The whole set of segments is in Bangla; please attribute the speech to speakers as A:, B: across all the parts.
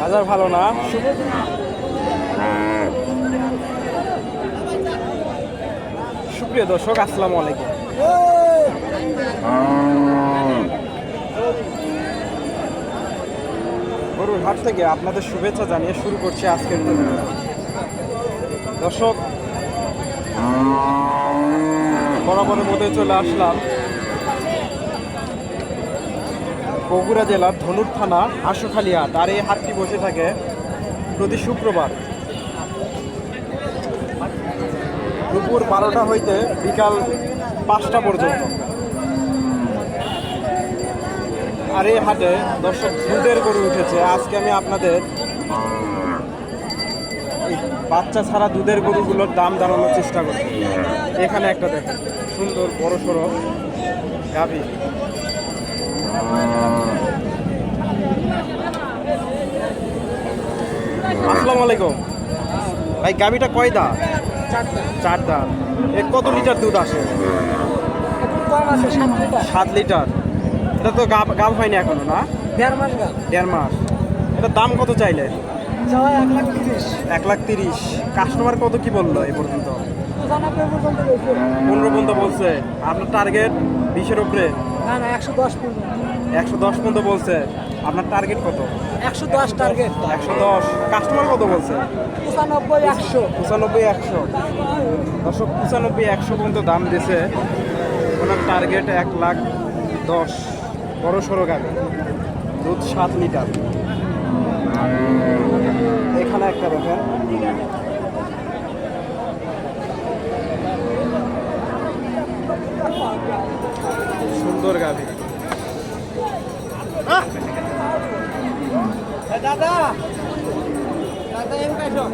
A: বাজার ভালো না? সুপ্রিয় দর্শক আসসালামু আলাইকুম। গরুর হাট থেকে আপনাদের শুভেচ্ছা জানিয়ে শুরু করছি আজকের। দর্শক বরাবরের মধ্যে চলে আসলাম। বগুড়া জেলার ধনুর থানা আশুখালী হাট আর এই হাটটি বসে থাকে প্রতি শুক্রবার। দুপুর বারোটা হইতে বিকাল পাঁচটা পর্যন্ত। আর এই হাটে দর্শক দুধের গরু উঠেছে। আজকে আমি আপনাদের বাচ্চা ছাড়া দুধের গরুগুলোর দাম জানানোর চেষ্টা করি এখানে একটা দেখেন, সুন্দর বড় সড়ো গাভী। আসসালামু আলাইকুম। ভাই গাভীটা কয় দা চার দাঁত। এর কত লিটার দুধ আসে?
B: সাত লিটার।
A: সাত লিটার এটা তো গাব গাব হয়নি এখনও না?
B: দেড় মাস
A: দেড় মাস। এটা দাম কত চাইলে?
B: এক লাখ তিরিশ।
A: এক লাখ তিরিশ। কাস্টমার কত কি বলল এই পর্যন্ত? পনেরো পর্যন্ত বলছে। আপনার টার্গেট বিশের উপরে?
B: না না একশো দশ পর্যন্ত।
A: একশো দশ পর্যন্ত বলছে। আপনার টার্গেট কত?
B: একশো দশ টার্গেট
A: একশো দশ। কাস্টমার কত বলছে?
B: পঁচানব্বই একশো।
A: পঁচানব্বই একশো। দশক পঁচানব্বই একশো পর্যন্ত দাম দিয়েছে ওনার টার্গেট এক লাখ দশ। বড় সড়ো গাড়ি। দুধ সাত লিটার। এখানে একটা দেখেন। সুন্দর গাড়ি।
B: দাদা। দাদা এম কাইছো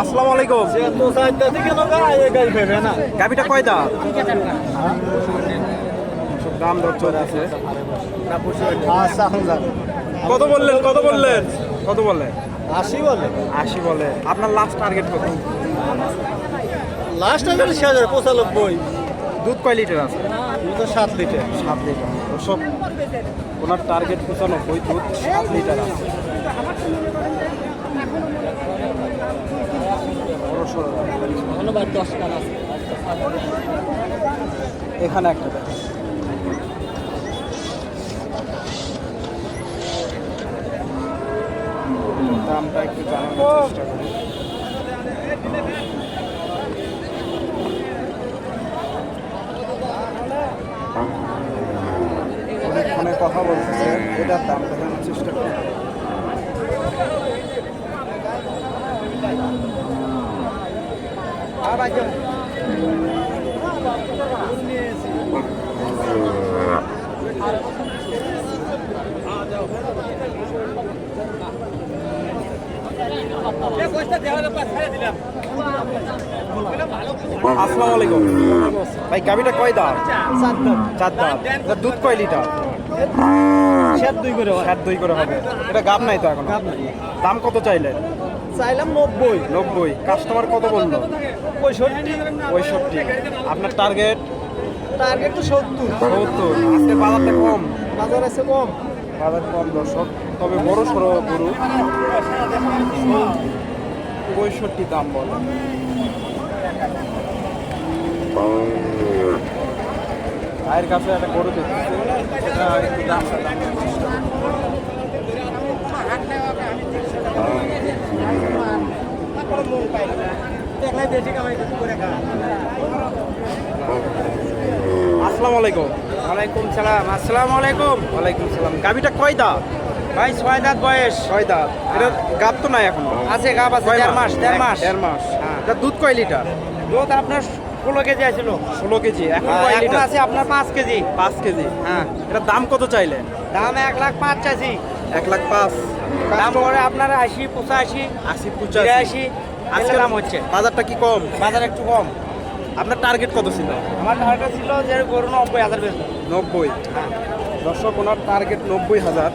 A: আসসালামু আলাইকুম।
B: তো সাইডটা দিকে না গা এই গাড়ি পাবে না।
A: গাবিটা কয় দা দাম দর চলে আছে।
B: আচ্ছা
A: কত বললেন কত বললেন? কত বললেন?
B: আশি বলে?
A: আশি বলে। আপনার লাস্ট টার্গেট কত?
B: লাস্ট টাইম ছ হাজার পঁচানব্বই।
A: দুধ কয় লিটার আছে?
B: তো সাত লিটার
A: সাত লিটার দর্শক ওনার টার্গেট পঁচানব্বই দুধ সাত লিটার আছে। এখানে একটা দামটা একটু জানানোর চেষ্টা করি। ফোনে কথা বলতেছে এটার দামটা জানার চেষ্টা করি। আসসালামু আলাইকুম। ভাই গাবিটা কয় দাম চার দাম এটা দুধ কয় লিটার?
B: সাত দুই করে
A: সাত দই করে হবে। এটা গাব নাই তো এখন? দাম কত চাইলেন?
B: চাইলাম নব্বই।
A: নব্বই। কাস্টমার কত বলল?
B: পঁয়ষট্টি।
A: পঁয়ষট্টি। আপনার টার্গেট?
B: টার্গেট তো সত্তর।
A: সত্তর। আজকে বাজারটা কম?
B: বাজার আছে কম।
A: বাজার কম দর্শক। তবে বড় সড়ো গরু পঁয়ষট্টি দাম বলে। ভাইয়ের কাছে একটা গরু দেখতেছে সেটা একটু করি। আসসালামু আলাইকুম।
B: ওয়ালাইকুম সালাম। আসসালামু আলাইকুম।
A: ওয়ালাইকুম সালাম। গাবিটা কয় দাঁত?
B: ভাই ছয় দাঁত বয়স।
A: ছয় দাঁত। এটা গাব তো নাই এখন?
B: আছে গাব আছে দেড় মাস দেড় মাস।
A: দেড় মাস।
B: হ্যাঁ।
A: এটা দুধ কয় লিটার?
B: দুধ আপনার ষোলো কেজি আছিল।
A: ষোলো কেজি। এখন
B: হ্যাঁ,
A: কয় লিটার?
B: আছে আপনার পাঁচ কেজি।
A: পাঁচ কেজি।
B: হ্যাঁ।
A: এটা দাম কত চাইলে
B: দাম এক লাখ পাঁচ চাইছি।
A: এক লাখ পাঁচ।
B: দাম পরে আপনার আশি পঁচাশি
A: আশি পঁচাশি।
B: আজকে দাম হচ্ছে।
A: বাজারটা কি কম?
B: বাজার একটু কম।
A: আপনার টার্গেট কত ছিল?
B: আমার টার্গেট ছিল যে গরু নব্বই হাজার বেশি
A: নব্বই।
B: হ্যাঁ।
A: দর্শক ওনার টার্গেট নব্বই হাজার।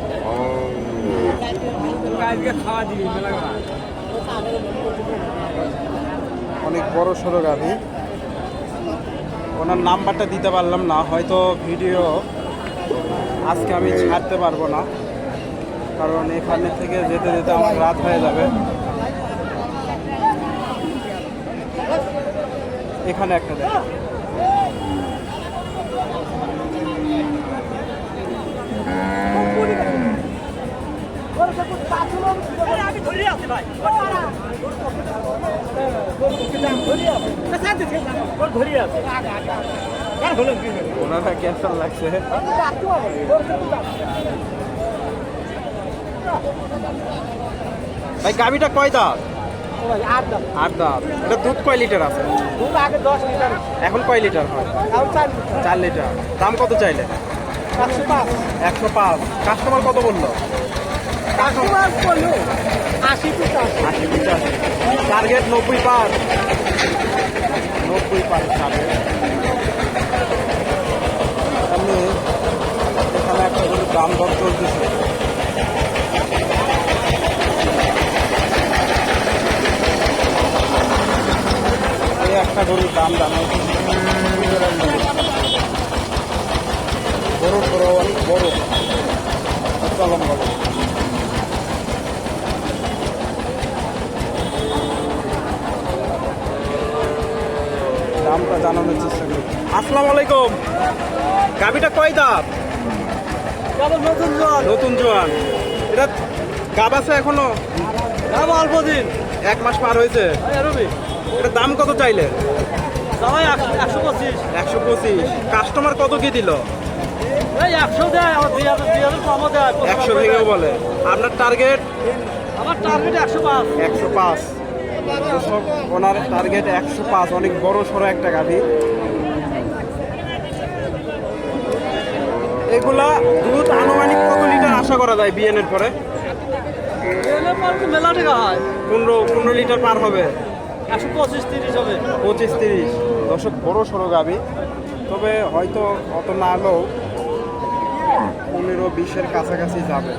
A: অনেক বড় সড়ো গাভি ওনার নাম্বারটা দিতে পারলাম না, হয়তো ভিডিও আজকে আমি ছাড়তে পারব না, কারণ এখানে থেকে যেতে যেতে আমার রাত হয়ে যাবে। এখানে একটা দেখ। ওনারা কেমন লাগছে? ভাই, গাভিটা কয় দাঁত? আট দাঁত। এটা দুধ কয় লিটার আছে?
B: আগে দশ লিটার
A: এখন কয় লিটার হয়?
B: চার
A: লিটার। দাম কত চাইলে
B: একশো পাঁচ।
A: কাস্টমার কত বলল?
B: কাস্টমার করল আশি পঞ্চাশ
A: আশি পঁচাশি। টার্গেট নব্বই পাঁচ। নব্বই পার টার্গেট এমনি এখানে একটা করে দাম দর চলতেছে একটা গরুর দাম জানাই বড় বড় অনেক বড় চলম বড় দামটা জানানোর চেষ্টা করি আসসালামু আলাইকুম। গাবিটা কয় দাঁত?
B: নতুন জল
A: নতুন জোয়ান। এটা গাব আছে এখনও?
B: দাম অল্প দিন।
A: এক মাস পার হয়েছে। এটা দাম কত চাইলে?
B: সবাই একশো পঁচিশ।
A: একশো পঁচিশ। কাস্টমার কত কি দিল?
B: এই একশো দেয়
A: একশো ভেঙেও বলে। আপনার টার্গেট
B: আমার টার্গেট একশো পাঁচ।
A: একশো পাঁচ। ওনার টার্গেট একশো পাঁচ। অনেক বড় সড়ো একটা গাভি। এগুলা দুধ আনুমানিক কত লিটার আশা করা যায় বিএনের পরে
B: মেলা টাকা হয়
A: পনেরো পনেরো লিটার পার হবে।
B: একশো পঁচিশ, তিরিশ। হবে
A: পঁচিশ তিরিশ দর্শক, বড় সড়ো গাবি তবে হয়তো অত না হলেও পনেরো, বিশের কাছাকাছি যাবে।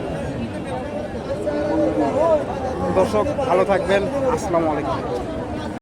A: দর্শক, ভালো থাকবেন। আসসালামু আলাইকুম।